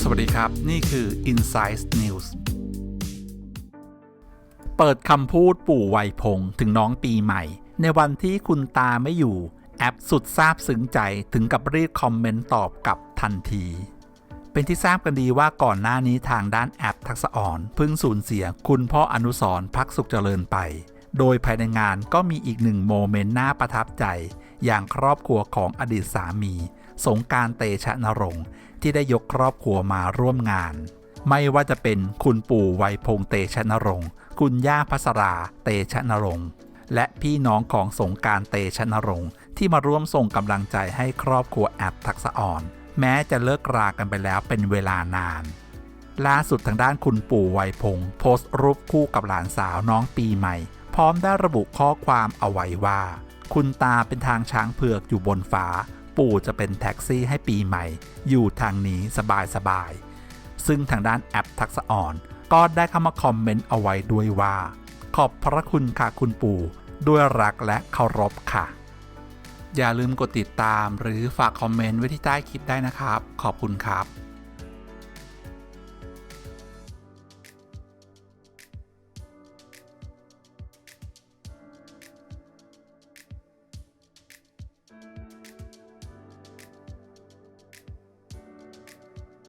สวัสดีครับ นี่คือ Insight News เปิดคำพูดปู่ไวยพงษ์ถึงน้องปีใหม่ ในวันที่คุณตาไม่อยู่ แอปสุดซาบซึ้งใจถึงกับรีบคอมเมนต์ตอบกลับทันที เป็นที่ทราบกันดีว่าก่อนหน้านี้ทางด้านแอปทักษะอ่อนเพิ่งสูญเสียคุณพ่ออนุสรพักสุขเจริญไป โดยภายในงานก็มีอีกหนึ่งโมเมนต์น่าประทับใจ อย่างครอบครัวของอดีตสามี สงการเตชะนรงค์ที่ได้ยกครอบครัวมาร่วมงาน ไม่ว่าจะเป็นคุณปู่ไวยพงษ์เตชะนรงค์คุณย่าพัสราเตชะนรงค์และพี่น้องของสงการเตชะนรงค์ที่มาร่วมส่งกำลังใจให้ครอบครัวแอปทักษะอ่อน แม้จะเลิกรากันไปแล้วเป็นเวลานาน ล่าสุดทางด้านคุณปู่ไวยพงษ์โพสต์รูปคู่กับหลานสาวน้องปีใหม่ พร้อมได้ระบุข้อความเอาไว้ว่า คุณตาเป็นทางช้างเผือกอยู่บนฟ้า ปู่จะเป็นแท็กซี่ให้ปีใหม่ อยู่ทางนี้สบายๆซึ่งทางด้านแอปทักษะอ่อน ก็ได้เข้ามาคอมเมนต์เอาไว้ด้วยว่า ขอบพระคุณค่ะคุณปู่ ด้วยรักและเคารพค่ะ อย่าลืมกดติดตามหรือฝากคอมเมนต์ไว้ที่ใต้คลิปได้นะครับ ขอบคุณครับ